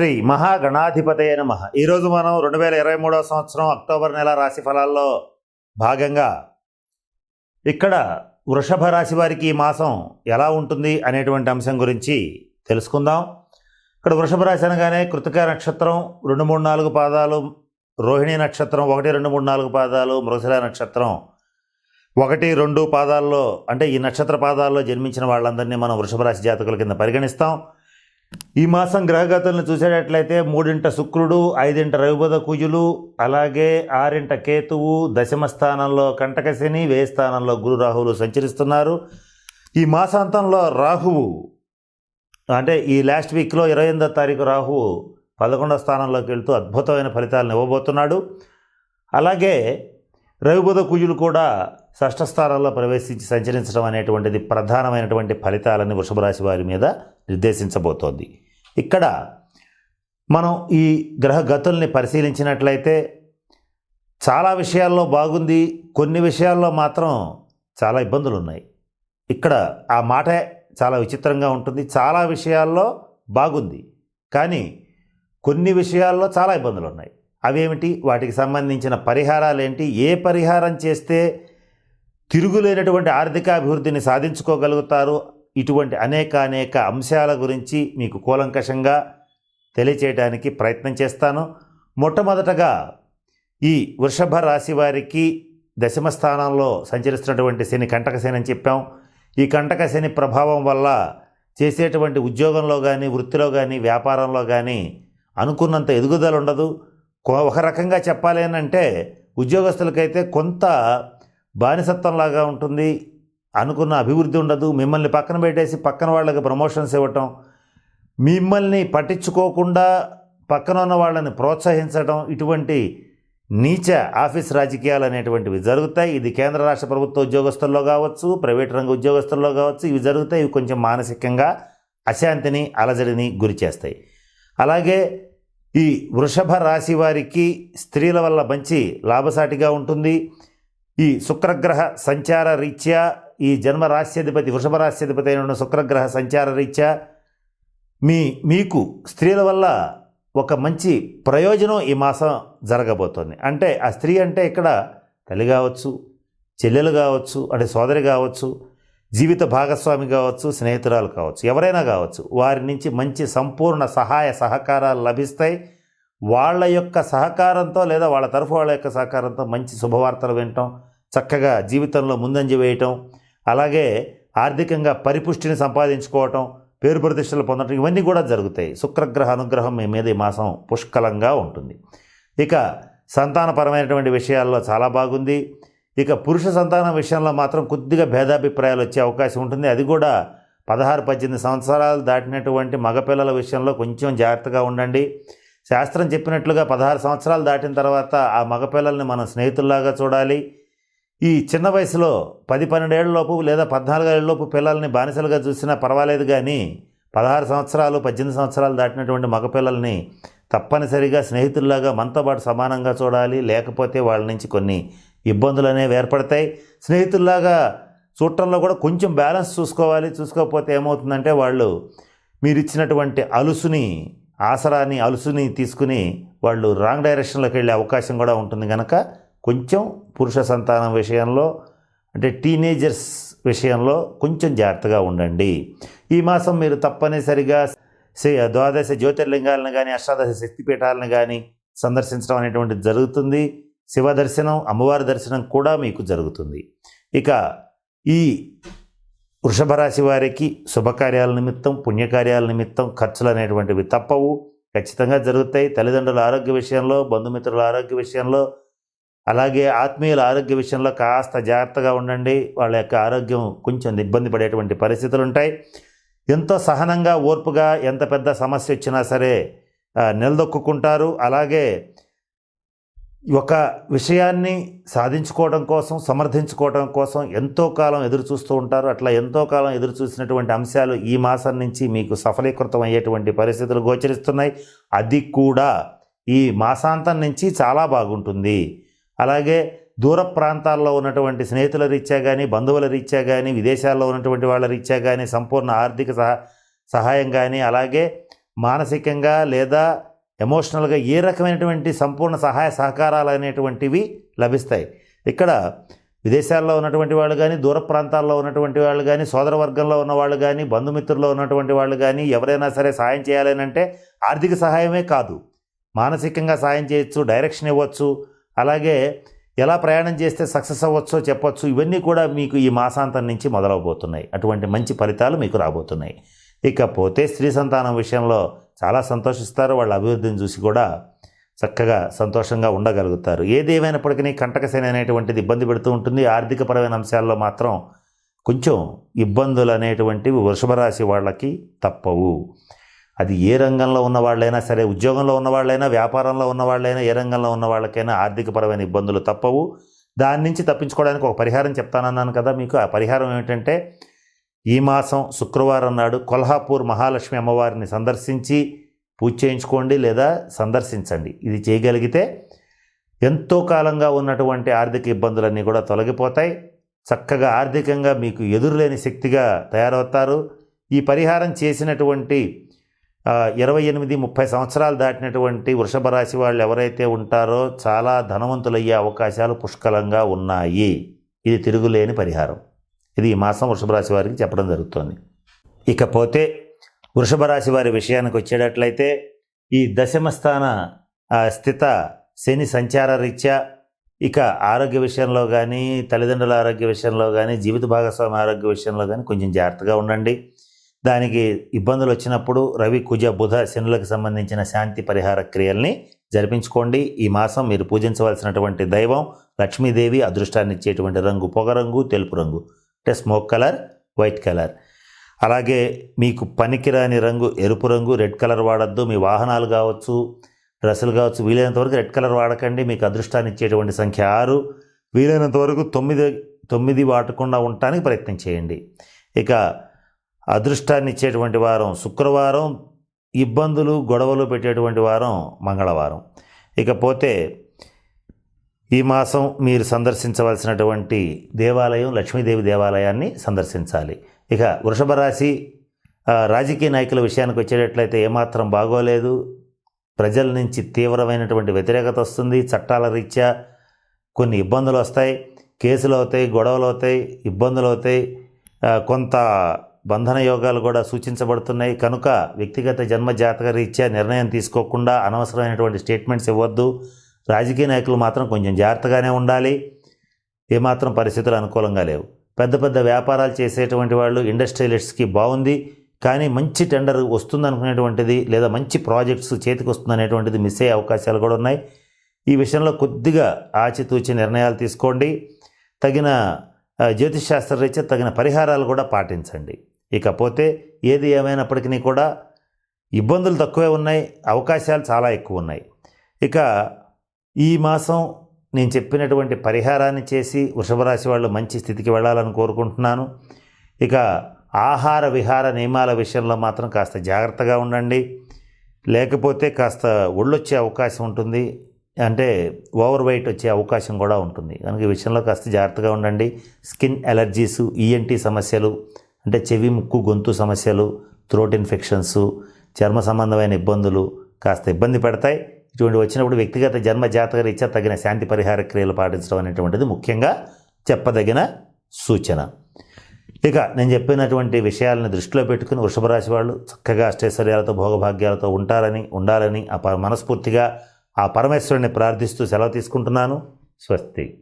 శ్రీ మహాగణాధిపతయ నమ. ఈరోజు మనం రెండు వేల ఇరవై మూడవ సంవత్సరం అక్టోబర్ నెల రాశి ఫలాల్లో భాగంగా ఇక్కడ వృషభ రాశి వారికి ఈ మాసం ఎలా ఉంటుంది అనేటువంటి అంశం గురించి తెలుసుకుందాం. ఇక్కడ వృషభ రాశి అనగానే కృతిక నక్షత్రం రెండు మూడు నాలుగు పాదాలు రోహిణి నక్షత్రం ఒకటి రెండు మూడు నాలుగు పాదాలు మృగశిల నక్షత్రం ఒకటి రెండు పాదాల్లో అంటే ఈ నక్షత్ర పాదాల్లో జన్మించిన వాళ్ళందరినీ మనం వృషభ రాశి జాతకుల కింద పరిగణిస్తాం. ఈ మాసం గ్రహగతులను చూసేటట్లయితే మూడింట శుక్రుడు ఐదింట రవిబుధ కుజులు అలాగే ఆరింట కేతువు దశమ స్థానంలో కంటకశని వేయి స్థానంలో గురు రాహువులు సంచరిస్తున్నారు. ఈ మాసాంతంలో రాహువు అంటే ఈ లాస్ట్ వీక్లో ఇరవై ఎనిమిదో తారీఖు రాహువు పదకొండవ స్థానంలోకి వెళ్తూ అద్భుతమైన ఫలితాలను ఇవ్వబోతున్నాడు. అలాగే రవిబుధ కుజులు కూడా షష్ఠ స్థానంలో ప్రవేశించి సంచరించడం అనేటువంటిది ప్రధానమైనటువంటి ఫలితాలని వృషభ రాశి వారి మీద నిర్దేశించబోతోంది. ఇక్కడ మనం ఈ గ్రహ గతుల్ని పరిశీలించినట్లయితే చాలా విషయాల్లో బాగుంది కొన్ని విషయాల్లో మాత్రం చాలా ఇబ్బందులు ఉన్నాయి ఇక్కడ ఆ మాటే చాలా విచిత్రంగా ఉంటుంది. చాలా విషయాల్లో బాగుంది కానీ కొన్ని విషయాల్లో చాలా ఇబ్బందులు ఉన్నాయి అవేమిటి? వాటికి సంబంధించిన పరిహారాలు ఏంటి ఏ పరిహారం చేస్తే తిరుగులేనటువంటి ఆర్థికాభివృద్ధిని సాధించుకోగలుగుతారు? ఇటువంటి అనేక అనేక అంశాల గురించి మీకు కూలంకషంగా తెలియచేయడానికి ప్రయత్నం చేస్తాను. మొట్టమొదటగా ఈ వృషభ రాశి వారికి దశమ స్థానంలో సంచరిస్తున్నటువంటి శని కంటక శని అని చెప్పాం. ఈ కంటక శని ప్రభావం వల్ల చేసేటువంటి ఉద్యోగంలో కానీ వృత్తిలో కానీ వ్యాపారంలో కానీ అనుకున్నంత ఎదుగుదల ఉండదు. ఒక రకంగా చెప్పాలి అంటే ఉద్యోగస్తులకైతే కొంత బానిసత్వంలాగా ఉంటుంది. అనుకున్న అభివృద్ధి ఉండదు. మిమ్మల్ని పక్కన పెట్టేసి పక్కన వాళ్ళకి ప్రమోషన్స్ ఇవ్వటం మిమ్మల్ని పట్టించుకోకుండా పక్కన ఉన్న వాళ్ళని ప్రోత్సహించడం ఇటువంటి నీచ ఆఫీస్ రాజకీయాలు అనేటువంటివి జరుగుతాయి. ఇది కేంద్ర రాష్ట్ర ప్రభుత్వ ఉద్యోగస్తుల్లో కావచ్చు ప్రైవేట్ రంగ ఉద్యోగస్తుల్లో కావచ్చు ఇవి జరుగుతాయి. ఇవి కొంచెం మానసికంగా అశాంతిని అలజడిని గురి చేస్తాయి. అలాగే ఈ వృషభ రాశి వారికి స్త్రీల వల్ల మంచి లాభసాటిగా ఉంటుంది. ఈ శుక్రగ్రహ సంచార రీత్యా ఈ జన్మ రాశ్యాధిపతి వృషభ రాశ్యాధిపతి అయిన శుక్రగ్రహ సంచార రీత్యా మీ మీకు స్త్రీల వల్ల ఒక మంచి ప్రయోజనం ఈ మాసం జరగబోతోంది. అంటే ఆ స్త్రీ అంటే ఇక్కడ తల్లి కావచ్చు చెల్లెలు కావచ్చు అంటే సోదరి కావచ్చు జీవిత భాగస్వామి కావచ్చు స్నేహితురాలు కావచ్చు ఎవరైనా కావచ్చు వారి నుంచి మంచి సంపూర్ణ సహాయ సహకారాలు లభిస్తాయి. వాళ్ళ యొక్క సహకారంతో లేదా వాళ్ళ తరఫు వాళ్ళ యొక్క సహకారంతో మంచి శుభవార్తలు వినటం చక్కగా జీవితంలో ముందంజ వేయటం అలాగే ఆర్థికంగా పరిపుష్టిని సంపాదించుకోవటం పేరు ప్రతిష్టలు పొందటం ఇవన్నీ కూడా జరుగుతాయి. శుక్రగ్రహ అనుగ్రహం మీ మీద ఈ మాసం పుష్కలంగా ఉంటుంది. ఇక సంతానపరమైనటువంటి విషయాల్లో చాలా బాగుంది. ఇక పురుష సంతానం విషయంలో మాత్రం కొద్దిగా భేదాభిప్రాయాలు వచ్చే అవకాశం ఉంటుంది. అది కూడా పదహారు పద్దెనిమిది సంవత్సరాలు దాటినటువంటి మగపిల్లల విషయంలో కొంచెం జాగ్రత్తగా ఉండండి. శాస్త్రం చెప్పినట్లుగా పదహారు సంవత్సరాలు దాటిన తర్వాత ఆ మగపిల్లల్ని మనం స్నేహితుల్లాగా చూడాలి. ఈ చిన్న వయసులో పది పన్నెండేళ్ళలోపు లేదా పద్నాలుగేళ్ళలోపు పిల్లల్ని బానిసలుగా చూసినా పర్వాలేదు కానీ పదహారు సంవత్సరాలు పద్దెనిమిది సంవత్సరాలు దాటినటువంటి మగపిల్లల్ని తప్పనిసరిగా స్నేహితుల్లాగా మనతో పాటు సమానంగా చూడాలి. లేకపోతే వాళ్ళ నుంచి కొన్ని ఇబ్బందులు అనేవి ఏర్పడతాయి. స్నేహితుల్లాగా చూడటంలో కూడా కొంచెం బ్యాలెన్స్ చూసుకోవాలి. చూసుకోకపోతే ఏమవుతుందంటే వాళ్ళు మీరు ఇచ్చినటువంటి అలుసుని ఆసరాన్ని అలుసుని తీసుకుని వాళ్ళు రాంగ్ డైరెక్షన్లోకి వెళ్ళే అవకాశం కూడా ఉంటుంది కనుక కొంచెం పురుష సంతానం విషయంలో అంటే టీనేజర్స్ విషయంలో కొంచెం జాగ్రత్తగా ఉండండి. ఈ మాసం మీరు తప్పనిసరిగా శ్రీ ద్వాదశ జ్యోతిర్లింగాలను కానీ అష్టాదశ శక్తిపీఠాలను కానీ సందర్శించడం అనేటువంటిది జరుగుతుంది. శివ దర్శనం అమ్మవారి దర్శనం కూడా మీకు జరుగుతుంది. ఇక ఈ వృషభ రాశి వారికి శుభకార్యాల నిమిత్తం పుణ్యకార్యాల నిమిత్తం ఖర్చులు అనేటువంటివి తప్పవు. ఖచ్చితంగా జరుగుతాయి. తల్లిదండ్రుల ఆరోగ్య విషయంలో బంధుమిత్రుల ఆరోగ్య విషయంలో అలాగే ఆత్మీయుల ఆరోగ్య విషయంలో కాస్త జాగ్రత్తగా ఉండండి. వాళ్ళ యొక్క ఆరోగ్యం కొంచెం ఇబ్బంది పడేటువంటి పరిస్థితులు ఉంటాయి. ఎంతో సహనంగా ఓర్పుగా ఎంత పెద్ద సమస్య వచ్చినా సరే నిలదొక్కుంటారు అలాగే ఒక విషయాన్ని సాధించుకోవడం కోసం సమర్థించుకోవడం కోసం ఎంతో కాలం ఎదురు చూస్తూ ఉంటారు. అట్లా ఎంతో కాలం ఎదురు చూసినటువంటి అంశాలు ఈ మాసం నుంచి మీకు సఫలీకృతం అయ్యేటువంటి పరిస్థితులు గోచరిస్తున్నాయి. అది కూడా ఈ మాసాంతం నుంచి చాలా బాగుంటుంది. అలాగే దూర ప్రాంతాల్లో ఉన్నటువంటి స్నేహితుల రీత్యా కానీ బంధువుల రీత్యా కానీ విదేశాల్లో ఉన్నటువంటి వాళ్ళ రీత్యా కానీ సంపూర్ణ ఆర్థిక సహ సహాయం కానీ అలాగే మానసికంగా లేదా ఎమోషనల్గా ఏ రకమైనటువంటి సంపూర్ణ సహాయ సహకారాలు అనేటువంటివి లభిస్తాయి. ఇక్కడ విదేశాల్లో ఉన్నటువంటి వాళ్ళు కానీ దూర ప్రాంతాల్లో ఉన్నటువంటి వాళ్ళు కానీ సోదర వర్గంలో ఉన్న వాళ్ళు కానీ బంధుమిత్రుల్లో ఉన్నటువంటి వాళ్ళు కానీ ఎవరైనా సరే సాయం చేయాలని అంటే ఆర్థిక సహాయమే కాదు. మానసికంగా సాయం చేయొచ్చు డైరెక్షన్ ఇవ్వచ్చు అలాగే ఎలా ప్రయాణం చేస్తే సక్సెస్ అవ్వచ్చో చెప్పొచ్చు. ఇవన్నీ కూడా మీకు ఈ మాసాంతం నుంచి మొదలవబోతున్నాయి. అటువంటి మంచి ఫలితాలు మీకు రాబోతున్నాయి. ఇకపోతే స్త్రీ సంతానం విషయంలో చాలా సంతోషిస్తారు. వాళ్ళ అభివృద్ధిని చూసి కూడా చక్కగా సంతోషంగా ఉండగలుగుతారు. ఏదేమైనప్పటికీ ఏమైనప్పటికీ కంటకశని అనేటువంటిది ఇబ్బంది పెడుతూ ఉంటుంది. ఆర్థికపరమైన అంశాల్లో మాత్రం కొంచెం ఇబ్బందులు అనేటువంటివి వృషభరాశి వాళ్ళకి తప్పవు. అది ఏ రంగంలో ఉన్న వాళ్ళైనా సరే ఉద్యోగంలో ఉన్నవాళ్ళైనా వ్యాపారంలో ఉన్నవాళ్ళైనా ఏ రంగంలో ఉన్న వాళ్ళకైనా ఆర్థికపరమైన ఇబ్బందులు తప్పవు. దాని నుంచి తప్పించుకోవడానికి ఒక పరిహారం చెప్తానన్నాను కదా మీకు. ఆ పరిహారం ఏమిటంటే ఈ మాసం శుక్రవారం నాడు కొల్హాపూర్ మహాలక్ష్మి అమ్మవారిని సందర్శించి పూజ చేయించుకోండి లేదా సందర్శించండి. ఇది చేయగలిగితే ఎంతో కాలంగా ఉన్నటువంటి ఆర్థిక ఇబ్బందులన్నీ కూడా తొలగిపోతాయి. చక్కగా ఆర్థికంగా మీకు ఎదురులేని శక్తిగా తయారవుతారు. ఈ పరిహారం చేసినటువంటి ఇరవై ఎనిమిది ముప్పై సంవత్సరాలు దాటినటువంటి వృషభ రాశి వాళ్ళు ఎవరైతే ఉంటారో చాలా ధనవంతులయ్యే అవకాశాలు పుష్కలంగా ఉన్నాయి. ఇది తిరుగులేని పరిహారం. ఇది ఈ మాసం వృషభ రాశి వారికి చెప్పడం జరుగుతోంది. ఇకపోతే వృషభ రాశి వారి విషయానికి వచ్చేటట్లయితే ఈ దశమస్థాన స్థిత శని సంచార రీత్యా ఇక ఆరోగ్య విషయంలో కానీ తల్లిదండ్రుల ఆరోగ్య విషయంలో కానీ జీవిత భాగస్వామి ఆరోగ్య విషయంలో కానీ కొంచెం జాగ్రత్తగా ఉండండి. దానికి ఇబ్బందులు వచ్చినప్పుడు రవి కుజ బుధ శనులకు సంబంధించిన శాంతి పరిహార క్రియల్ని జరిపించుకోండి. ఈ మాసం మీరు పూజించవలసినటువంటి దైవం లక్ష్మీదేవి అదృష్టాన్ని ఇచ్చేటువంటి రంగు పొగరంగు తెలుపు రంగు. అంటే స్మోక్ కలర్ వైట్ కలర్. అలాగే మీకు పనికిరాని రంగు ఎరుపు రంగు రెడ్ కలర్ వాడద్దు. మీ వాహనాలు కావచ్చు డ్రెస్సులు కావచ్చు వీలైనంత వరకు రెడ్ కలర్ వాడకండి. మీకు అదృష్టాన్ని ఇచ్చేటువంటి సంఖ్య ఆరు. వీలైనంత వరకు తొమ్మిది తొమ్మిది వాడకుండా ఉండటానికి ప్రయత్నం చేయండి. ఇక అదృష్టాన్ని ఇచ్చేటువంటి వారం శుక్రవారం ఇబ్బందులు గొడవలు పెట్టేటువంటి వారం మంగళవారం. ఇకపోతే ఈ మాసం మీరు సందర్శించవలసినటువంటి దేవాలయం లక్ష్మీదేవి దేవాలయాన్ని సందర్శించాలి. ఇక వృషభ రాశి రాజకీయ నాయకుల విషయానికి వచ్చేటట్లయితే ఏమాత్రం బాగోలేదు. ప్రజల నుంచి తీవ్రమైనటువంటి వ్యతిరేకత వస్తుంది. చట్టాల రీత్యా కొన్ని ఇబ్బందులు వస్తాయి. కేసులు అవుతాయి గొడవలు అవుతాయి ఇబ్బందులు అవుతాయి. కొంత బంధన యోగాలు కూడా సూచించబడుతున్నాయి. కనుక వ్యక్తిగత జన్మ జాతక రీత్యా నిర్ణయం తీసుకోకుండా అనవసరమైనటువంటి స్టేట్మెంట్స్ ఇవ్వద్దు. రాజకీయ నాయకులు మాత్రం కొంచెం జాగ్రత్తగానే ఉండాలి. ఏమాత్రం పరిస్థితులు అనుకూలంగా లేవు. పెద్ద పెద్ద వ్యాపారాలు చేసేటువంటి వాళ్ళు ఇండస్ట్రియలిస్ట్స్కి బాగుంది కానీ మంచి టెండర్ వస్తుందనుకునేటువంటిది లేదా మంచి ప్రాజెక్ట్స్ చేతికి వస్తుందనేటువంటిది మిస్ అయ్యే అవకాశాలు కూడా ఉన్నాయి. ఈ విషయంలో కొద్దిగా ఆచితూచి నిర్ణయాలు తీసుకోండి. తగిన జ్యోతిష్ శాస్త్ర రీత్యా తగిన పరిహారాలు కూడా పాటించండి. ఇకపోతే ఏది ఏమైనప్పటికీ కూడా ఇబ్బందులు తక్కువే ఉన్నాయి అవకాశాలు చాలా ఎక్కువ ఉన్నాయి. ఇక ఈ మాసం నేను చెప్పినటువంటి పరిహారాన్ని చేసి వృషభరాశి వాళ్ళు మంచి స్థితికి వెళ్ళాలని కోరుకుంటున్నాను. ఇక ఆహార విహార నియమాల విషయంలో మాత్రం కాస్త జాగ్రత్తగా ఉండండి. లేకపోతే కాస్త ఒళ్ళొచ్చే అవకాశం ఉంటుంది అంటే ఓవర్ వెయిట్ వచ్చే అవకాశం కూడా ఉంటుంది. కనుక ఈ విషయంలో కాస్త జాగ్రత్తగా ఉండండి. స్కిన్ ఎలర్జీస్ ఈఎన్టీ సమస్యలు అంటే చెవి ముక్కు గొంతు సమస్యలు థ్రోట్ ఇన్ఫెక్షన్స్ చర్మ సంబంధమైన ఇబ్బందులు కాస్త ఇబ్బంది పెడతాయి. ఇటువంటి వచ్చినప్పుడు వ్యక్తిగత జన్మ జాతక రీత్యా తగిన శాంతి పరిహార క్రియలు పాటించడం అనేటువంటిది ముఖ్యంగా చెప్పదగిన సూచన. ఇక నేను చెప్పినటువంటి విషయాలను దృష్టిలో పెట్టుకుని వృషభ రాశి వాళ్ళు చక్కగా అష్టైశ్వర్యాలతో భోగభాగ్యాలతో ఉంటారని ఉండాలని ఆ ప- మనస్ఫూర్తిగా ఆ పరమేశ్వరుని ప్రార్థిస్తూ సెలవు తీసుకుంటున్నాను. స్వస్తి.